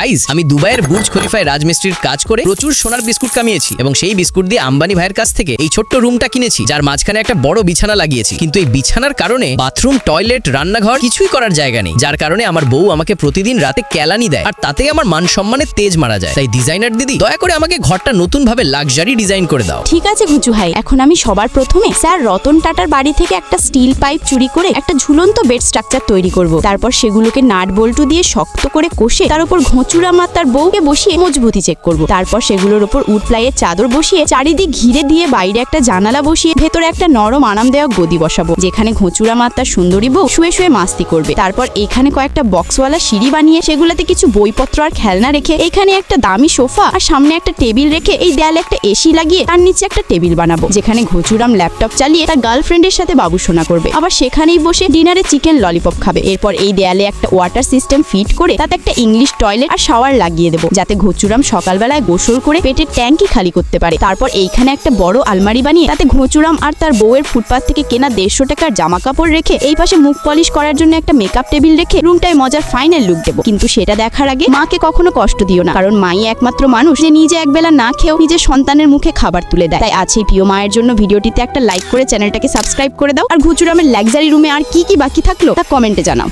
Guys আমি দুবাইয়ের Burj খলিফায় রাজমিস্ত্রির কাজ করে প্রচুর সোনার বিস্কুট কামিয়েছি এবং সেই বিস্কুট দিয়ে আম্বানি ভাইয়ের কাছ থেকে এই ছোট্ট রুমটা কিনেছি, যার মাঝখানে একটা বড় বিছানা লাগিয়েছি। কিন্তু এই বিছানার কারণে বাথরুম, টয়লেট, রান্নাঘর কিছুই করার জায়গা নেই, যার কারণে আমার বউ আমাকে প্রতিদিন রাতে কেলানি দেয় আর তাতেই আমার মান সম্মানের তেজ মারা যায়। তাই ডিজাইনার দিদি, দয়া করে আমাকে ঘরটা নতুন ভাবে লাক্সারি ডিজাইন করে দাও। ঠিক আছে ঘুচু ভাই, এখন আমি সবার প্রথমে স্যার রতন টাটার বাড়ি থেকে একটা স্টিল পাইপ চুরি করে একটা ঝুলন্ত বেড স্ট্রাকচার তৈরি করব। তারপর সেগুলোকে নাট বল্টু দিয়ে শক্ত করে কষে তার উপর ঘোঁচুরা মাতার বউকে বসিয়ে মজবুতি চেক করব। তারপর সেগুলোর উপর উড প্লাইয়ের চাদর বসিয়ে চারিদিক ঘিরে দিয়ে বাইরে একটা জানালা বসিয়ে ভেতরে একটা নরম আরাম দেওয়া গদি বসাবো, যেখানে ঘোঁচুরা মাতার সুন্দরী বউ শুয়ে শুয়ে মাস্তি করবে। তারপর এখানে কয়েকটা বক্সওয়ালা সিঁড়ি বানিয়ে সেগুলোতে কিছু বইপত্র আর খেলনা রেখে এখানে একটা দামি সোফা আর সামনে একটা টেবিল রেখে এই দেয়ালে একটা এসি লাগিয়ে তার নিচে একটা টেবিল বানাবো, যেখানে ঘোচুরাম ল্যাপটপ চালিয়ে তার গার্লফ্রেন্ডের সাথে বাবুসোনা করবে। আবার সেখানেই বসে ডিনারে চিকেন ললিপপ খাবে। এরপর এই দেয়ালে একটা ওয়াটার সিস্টেম ফিট করে তাতে একটা ইংলিশ টয়লেট আর শাওয়ার লাগিয়ে দেবো, যাতে ঘুচুরাম সকালবেলায় গোসল করে পেটের ট্যাঙ্কি খালি করতে পারে। তারপর এইখানে একটা বড় আলমারি বানিয়ে তাতে ঘুচুরাম আর তার বউয়ের ফুটপাথ থেকে কেনা দেড়শো টাকার জামা কাপড় রেখে এই পাশে মুখ পলিশ করার জন্য একটা মেকআপ টেবিল রেখে রুমটায় মজার ফাইনাল লুক দেবো। কিন্তু সেটা দেখার আগে মাকে কখনো কষ্ট দিও না, কারণ মাই একমাত্র মানুষ যে নিজে একবেলা না খেয়েও নিজের সন্তানের মুখে খাবার তুলে দেয়। তাই আছে প্রিয় মায়ের জন্য ভিডিওটিতে একটা লাইক করে চ্যানেলটাকে সাবস্ক্রাইব করে দাও, আর ঘুচুরামের লাক্সারি রুমে আর কি কি বাকি থাকল তা কমেন্টে জানাও।